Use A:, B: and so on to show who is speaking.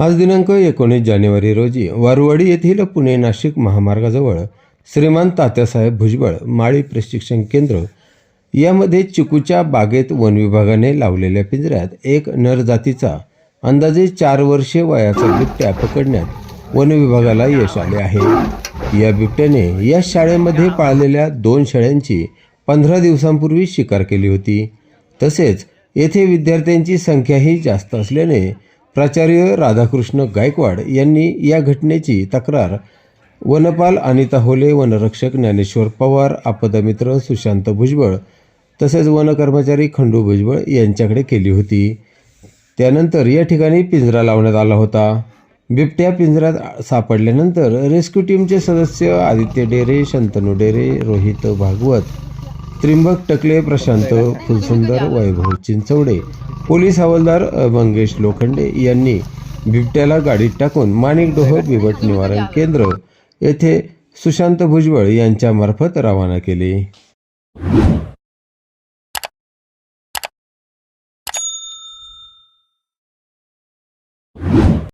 A: आज दिनांक एकोणीस जानेवारी रोजी वारुवाडी येथील पुणे नाशिक महामार्गाजवळ श्रीमान तात्यासाहेब भुजबळ माळी प्रशिक्षण केंद्र यामध्ये चिकूच्या बागेत वन विभागाने लावलेल्या पिंजऱ्यात एक नर जातीचा अंदाजे चार वर्षे वयाचा बिबट्या पकडण्यात वन विभागाला यश आले आहे. या बिबट्याने या शाळेमध्ये पाळलेल्या दोन शेळ्यांची पंधरा दिवसांपूर्वी शिकार केली होती. तसेच येथे विद्यार्थ्यांची संख्याही जास्त असल्याने प्राचार्य राधाकृष्ण गायकवाड यांनी या घटनेची तक्रार वनपाल अनिता होले वनरक्षक ज्ञानेश्वर पवार आपदमित्र सुशांत भुजबळ तसेच वन कर्मचारी खंडू भुजबळ यांच्याकडे केली होती. त्यानंतर या ठिकाणी पिंजरा लावण्यात आला होता. बिबट्या पिंजऱ्यात सापडल्यानंतर रेस्क्यू टीमचे सदस्य आदित्य डेरे शंतनू डेरे रोहित भागवत त्रिंबक टकले प्रशांत फुलसुंदर वैभव चिंचवडे पोलीस हवालदार मंगेश लोखंडे यांनी बिबट्याला गाडीत टाकून माणिकडोह बिबट निवारण केंद्र येथे सुशांत भुजबळ यांच्यामार्फत रवाना केले.